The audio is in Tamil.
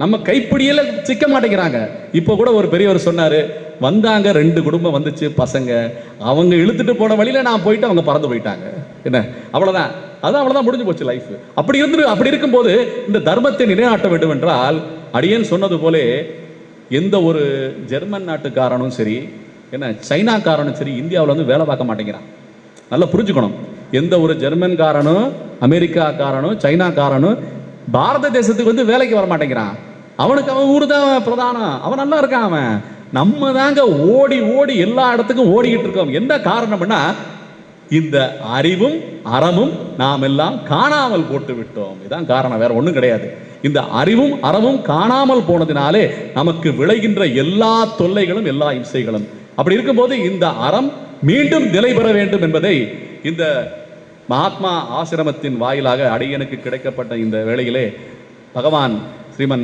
நம்ம கைப்பிடியில் சிக்க மாட்டேங்கிறாங்க. இப்போ கூட ஒரு பெரியவர் சொன்னார் வந்தாங்க ரெண்டு குடும்பம் வந்துச்சு பசங்க. அவங்க இழுத்துட்டு போன வழியில் நான் போயிட்டு அவங்க பறந்து போயிட்டாங்க. என்ன? அவ்வளோதான் அது அவ்வளோதான் முடிஞ்சு போச்சு லைஃப் அப்படி இருந்து அப்படி இருக்கும்போது இந்த தர்மத்தை நிலைநாட்ட வேண்டும் என்றால் அடியேன் சொன்னது போலே எந்த ஒரு ஜெர்மன் நாட்டுக்காரனும் சரி என்ன சைனாக்காரனும் சரி இந்தியாவில் வந்து வேலை பார்க்க மாட்டேங்கிறான். நல்லா புரிஞ்சுக்கணும். எந்த ஒரு ஜெர்மன்காரனும் அமெரிக்காக்காரனும் சைனாக்காரனும் பாரத தேசத்துக்கு வந்து வேலைக்கு வர மாட்டேங்கிறான் அவனுக்கு அவன் ஊர் தான் பிரதானம். அவன் நல்லா இருக்கான் அவன். நம்ம தாங்க ஓடி ஓடி எல்லா இடத்துக்கும் ஓடிக்கிட்டு இருக்கோம். என்ன காரணம்னா இந்த அறிவும் அறமும் நாம் எல்லாம் காணாமல் போட்டு விட்டோம். இதுதான் காரணம் வேற ஒன்றும் கிடையாது. இந்த அறிவும் அறமும் காணாமல் போனதினாலே நமக்கு விளைகின்ற எல்லா தொல்லைகளும் எல்லா இம்சைகளும். அப்படி இருக்கும்போது இந்த அறம் மீண்டும் நிலை பெற வேண்டும் என்பதை இந்த மகாத்மா ஆசிரமத்தின் வாயிலாக அடியனுக்கு கிடைக்கப்பட்ட இந்த வேளையிலே பகவான் ஸ்ரீமன்